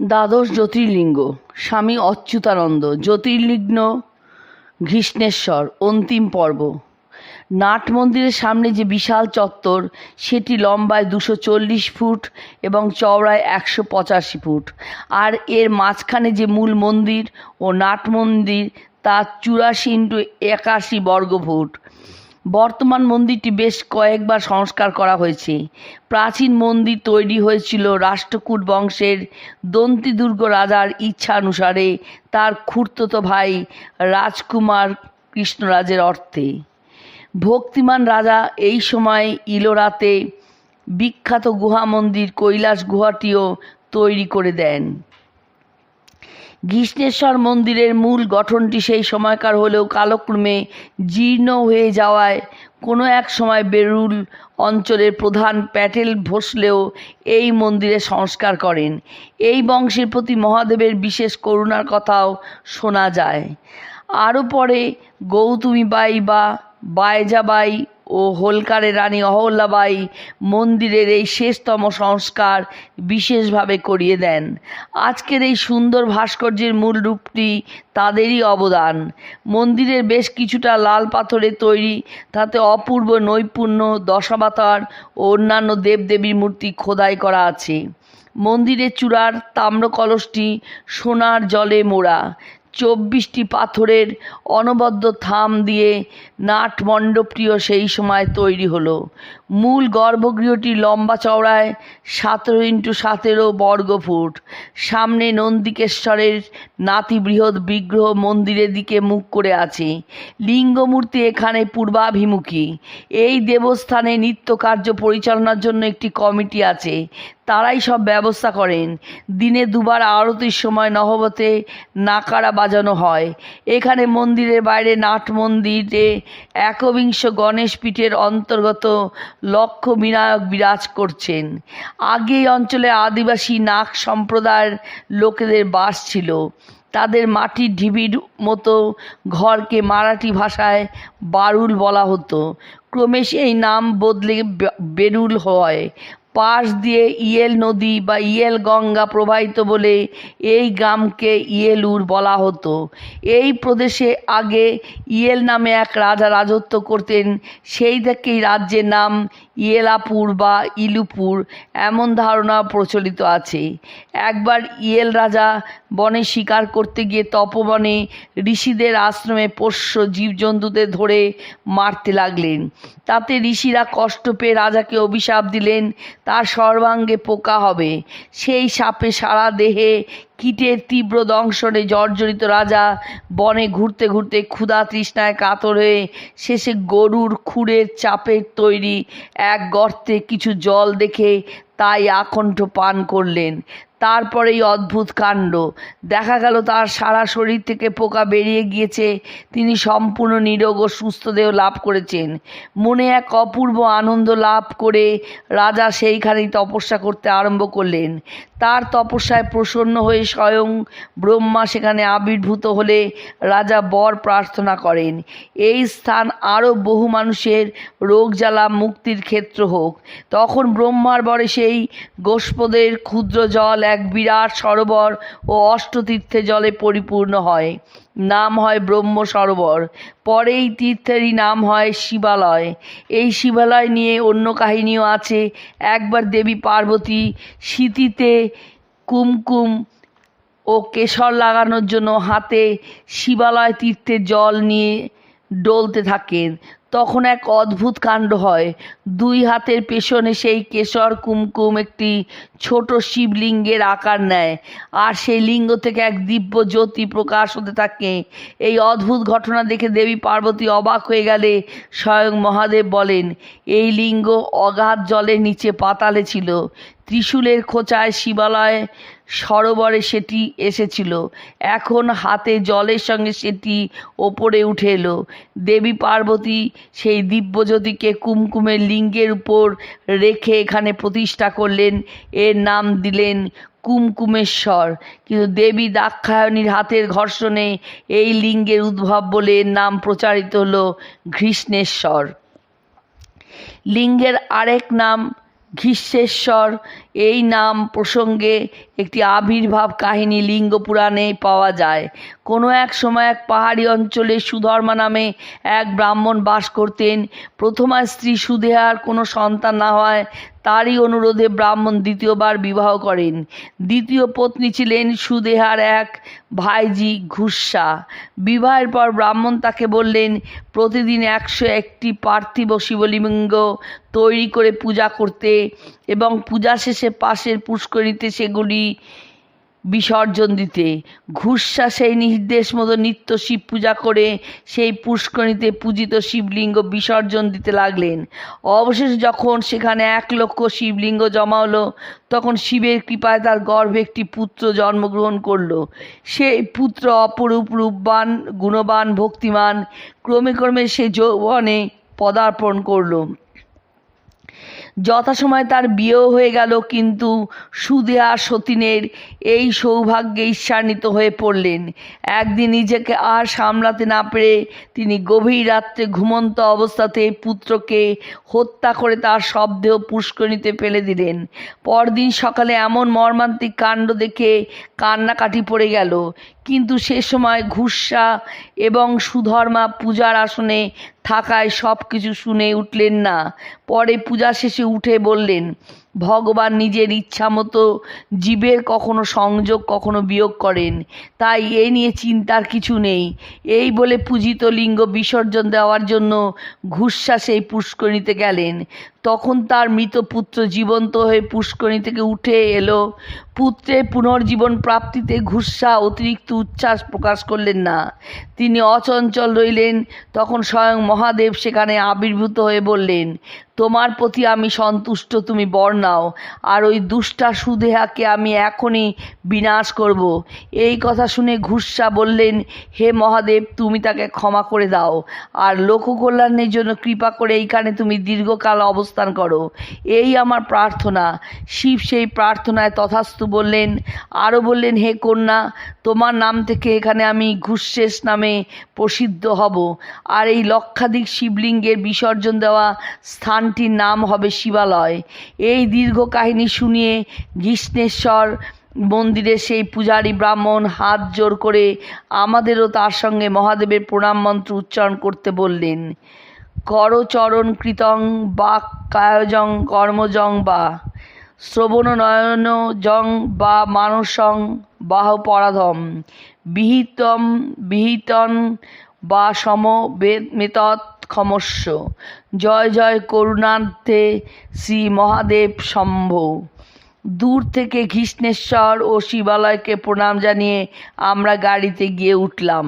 দ্বাদশ জ্যোতির্লিঙ্গ, স্বামী অচ্যুতানন্দ জ্যোতির্লিঙ্গ ঘৃষ্ণেশ্বর, অন্তিম পর্ব। নাট মন্দিরের সামনে যে বিশাল চত্বর, সেটি লম্বায় দুশো চল্লিশ ফুট এবং চওড়ায় একশো পঁচাশি ফুট। আর এর মাঝখানে যে মূল মন্দির ও নাট মন্দির, তা চুরাশি ইন্টু একাশি বর্গফুট। বর্তমান মন্দিরটি বেশ কয়েকবার সংস্কার করা হয়েছে। প্রাচীন মন্দির তৈরি হয়েছিল রাষ্ট্রকূট বংশের দন্তিদুর্গ রাজার ইচ্ছানুসারে তার খুড়তুতো ভাই রাজকুমার কৃষ্ণরাজের অর্থে। ভক্তিমান রাজা এই সময় ইলোরাতে বিখ্যাত গুহা মন্দির কৈলাস গুহাটিও তৈরি করে দেন। গ্রীষ্ণেশ্বর মন্দিরের মূল গঠনটি সেই সময়কার হলেও কালক্রমে জীর্ণ হয়ে যাওয়ায় কোনো এক সময় বেরুল অঞ্চলের প্রধান প্যাটেল ভোসলেও এই মন্দিরে সংস্কার করেন। এই বংশের প্রতি মহাদেবের বিশেষ করুণার কথাও শোনা যায়। আরও পরে গৌতমী গৌতমীবাই বা বায়জাবাই ও হোলকারের রানী অহল্যাবাই মন্দিরের এই শেষতম সংস্কার বিশেষভাবে করিয়ে দেন। আজকের এই সুন্দর ভাস্কর্যের মূল রূপটি তাদেরই অবদান। মন্দিরের বেশ কিছুটা লাল পাথরে তৈরি, তাতে অপূর্ব নৈপুণ্য, দশাবতার ও অন্যান্য দেবদেবীর মূর্তি খোদাই করা আছে। মন্দিরের চূড়ার তাম্রকলসটি সোনার জলে মোড়া। চব্বিশটি পাথরের অনবদ্য থাম দিয়ে নাট মণ্ডপটিও সেই সময় তৈরি হলো। মূল গর্ভগৃহটি লম্বা চওড়ায় সতেরো ইন্টু সতেরো বর্গ ফুট। সামনে নন্দিকেশ্বরের নাতি বৃহৎ বিগ্রহ মন্দিরের দিকে মুখ করে আছে। লিঙ্গমূর্তি এখানে পূর্বাভিমুখী। এই দেবস্থানে নিত্য কার্য পরিচালনার জন্য একটি কমিটি আছে। তারাই সব ব্যবস্থা করেন। দিনে দুবার আরতির সময় নহবতে নাকারা বাজানো হয়। এখানে মন্দিরের বাইরে নাট মন্দিরে একবিংশ গণেশ পীঠের অন্তর্গত লক্ষ বিনায়ক বিরাজ করছেন। আগে এই অঞ্চলে আদিবাসী নাগ সম্প্রদায়ের লোকেদের বাস ছিল। তাদের মাটির ঢিবির মতো ঘরকে মারাঠি ভাষায় বারুল বলা হতো। ক্রমে সেই নাম বদলে বেরুল হয়। পাশ দিয়ে ইয়েল নদী বা ইয়েল গঙ্গা প্রবাহিত বলে এই গ্রামকে ইয়েলুর বলা হতো। এই প্রদেশে আগে ইয়েল নামে এক রাজা রাজত্ব করতেন। সেই থেকেই রাজ্যের নাম ইয়েলাপুর বা ইলুপুর এমন ধারণা প্রচলিত আছে। একবার ইয়েল রাজা বনে শিকার করতে গিয়ে তপবনে ঋষিদের আশ্রমে পোষ্য জীবজন্তুদের ধরে মারতে লাগলেন। তাতে ঋষিরা কষ্ট পেয়ে রাজাকে অভিশাপ দিলেন, তার সর্বাঙ্গে পোকা হবে। সেই সাপে সারা দেহে কীটের তীব্র দংশনে জর্জরিত রাজা বনে ঘুরতে ঘুরতে ক্ষুধা তৃষ্ণায় কাতর হয়ে শেষে গরুর খুরের চাপের তৈরি এক গর্তে কিছু জল দেখে তাই আকণ্ঠ পান করলেন। তারপরে এই অদ্ভুত কাণ্ড। দেখা গেল তার সারা শরীর থেকে পোকা বেরিয়ে গিয়েছে। তিনি সম্পূর্ণ নিরোগ ও সুস্থ দেহ লাভ করেছেন। মনে এক অপূর্ব আনন্দ লাভ করে রাজা সেইখানেই তপস্যা করতে আরম্ভ করলেন। তার তপস্যায় প্রসন্ন হয়ে স্বয়ং ব্রহ্মা সেখানে আবির্ভূত হলে রাজা বর প্রার্থনা করেন। এই স্থান আরও বহু মানুষের রোগ জ্বালা মুক্তির ক্ষেত্র হোক। তখন ব্রহ্মার বরে সেই গোষ্পদের ক্ষুদ্র জল এক বিরাট সরোবর ও অষ্টতীর্থে জলে পরিপূর্ণ হয়। নাম হয় ব্রহ্ম সরোবর, পরেই তীর্থেরই নাম হয় শিবালয়। এই শিবালয় নিয়ে অন্য কাহিনীও আছে। একবার দেবী পার্বতী স্মৃতিতে কুমকুম ও কেশর লাগানোর জন্য হাতে শিবালয় তীর্থের জল নিয়ে ডলতে থাকেন। তখন এক অদ্ভুত কাণ্ড হয়। দুই হাতের পেছনে সেই কেশর কুমকুম একটি ছোট শিবলিঙ্গের আকার নেয় আর সেই লিঙ্গ থেকে এক দিব্য জ্যোতি প্রকাশ হতে থাকে। এই অদ্ভুত ঘটনা দেখে দেবী পার্বতী অবাক হয়ে গেলে। স্বয়ং মহাদেব বলেন, এই লিঙ্গ অগাধ জলের নিচে পাতালে ছিল। ত্রিশূলের খোঁচায় শিবালয় সরোবরে সেটি এসেছিল। এখন হাতে জলের সঙ্গে সেটি ওপরে উঠে এলো। দেবী পার্বতী সেই দিব্যজ্যোতিকে কুমকুমের লিঙ্গের উপর রেখে এখানে প্রতিষ্ঠা করলেন। এর নাম দিলেন কুমকুমেশ্বর। কিন্তু দেবী দাক্ষায়ণীর হাতের ঘর্ষণে এই লিঙ্গের উদ্ভব বলে এর নাম প্রচারিত হলো ঘৃষ্ণেশ্বর। লিঙ্গের আরেক নাম ঘৃষ্ণেশ্বর এই নাম প্রসঙ্গে একটি আবির্ভাব কাহিনী লিঙ্গ পুরাণে পাওয়া যায়। কোনো এক সময় এক পাহাড়ি অঞ্চলে সুধর্মা নামে এক ব্রাহ্মণ বাস করতেন। প্রথমা স্ত্রী সুদেহার কোনো সন্তান না হয় তারই অনুরোধে ব্রাহ্মণ দ্বিতীয়বার বিবাহ করেন। দ্বিতীয় পত্নী ছিলেন সুদেহার এক ভাইজি ঘুষা। বিবাহের পর ব্রাহ্মণ তাকে বললেন, প্রতিদিন একশো একটি পার্থিব শিবলিঙ্গ তৈরি করে পূজা করতে এবং পূজা শেষে পাশের পুষ্করিণীতে সেগুলি বিসর্জন দিতে। ঘুষা সেই নির্দেশ মতো নিত্য শিব পূজা করে সেই পুষ্করিণীতে পূজিত শিবলিঙ্গ বিসর্জন দিতে লাগলেন। অবশেষে যখন সেখানে এক লক্ষ শিবলিঙ্গ জমা হলো, তখন শিবের কৃপায় তার গর্ভে একটি পুত্র জন্মগ্রহণ করল। সেই পুত্র অপরূপ রূপবান, গুণবান, ভক্তিমান, ক্রমে ক্রমে সে যৌবনে পদার্পণ করল। যথাসময় তার বিয়েও হয়ে গেল, কিন্তু সুদেহা সতীনের এই সৌভাগ্যে ঈর্ষান্বিত হয়ে পড়লেন। একদিন নিজেকে আর সামলাতে না পেরে তিনি গভীর রাত্রে ঘুমন্ত অবস্থাতে পুত্রকে হত্যা করে তার শবদেহ পুষ্করিণীতে ফেলে দিলেন। পরদিন সকালে এমন মর্মান্তিক কাণ্ড দেখে কান্নাকাটি পড়ে গেল। কিন্তু সে সময় ঘুষা এবং সুধর্মা পূজার আসনে থাকায় সব কিছু শুনে উঠলেন না। পরে পূজা শেষে উঠে বললেন ভগবান নিজের ইচ্ছা মতো জীবের কখনো সংযোগ, কখনো বিয়োগ করেন। তাই এ নিয়ে চিন্তার কিছু নেই। এই বলে পূজিত লিঙ্গ বিসর্জন দেওয়ার জন্য ঘুষা সেই পুষ্করিণীতে গেলেন। তখন তার মৃত পুত্র জীবন্ত হয়ে পুষ্করিণী থেকে উঠে এলো। পুত্রের পুনর্জীবন প্রাপ্তিতে ঘুষা অতিরিক্ত উচ্ছ্বাস প্রকাশ করলেন না। তিনি অচঞ্চল রইলেন। তখন স্বয়ং মহাদেব সেখানে আবির্ভূত হয়ে বললেন তোমার প্রতি আমি সন্তুষ্ট, তুমি বর নাও। আর ওই দুষ্টা সুদেহাকে আমি এখনই বিনাশ করব। এই কথা শুনে ঘুষা বললেন, হে মহাদেব, তুমি তাকে ক্ষমা করে দাও। আর লোককল্যাণের জন্য কৃপা করে এইখানে তুমি দীর্ঘকাল অবস্থান করো। এই আমার প্রার্থনা। শিব সেই প্রার্থনায় তথাস্তু বললেন আরও বললেন, হে কন্যা, তোমার নাম থেকে এখানে আমি ঘুষশেষ নামে প্রসিদ্ধ হব। আর এই লক্ষাধিক শিবলিঙ্গের বিসর্জন দেওয়া স্থানটির নাম হবে শিবালয়। এই দীর্ঘ কাহিনী শুনিয়ে কৃষ্ণেশ্বর মন্দিরে সেই পূজারী ব্রাহ্মণ হাত জোর করে আমাদেরও তার সঙ্গে মহাদেবের প্রণাম মন্ত্র উচ্চারণ করতে বললেন, করচরণ কৃতং বা কায়জং কর্মজং বা শ্রবণ নয়ন জং বা মানসং বাহ পরাধম, বিহিতম বিহিতন বা সম মেতৎ ক্ষমস্য জয় জয় করুণার্থে শ্রী মহাদেব শম্ভ দূর থেকে ঘৃষ্ণেশ্বর ও শিবালয়কে প্রণাম জানিয়ে আমরা গাড়িতে গিয়ে উঠলাম।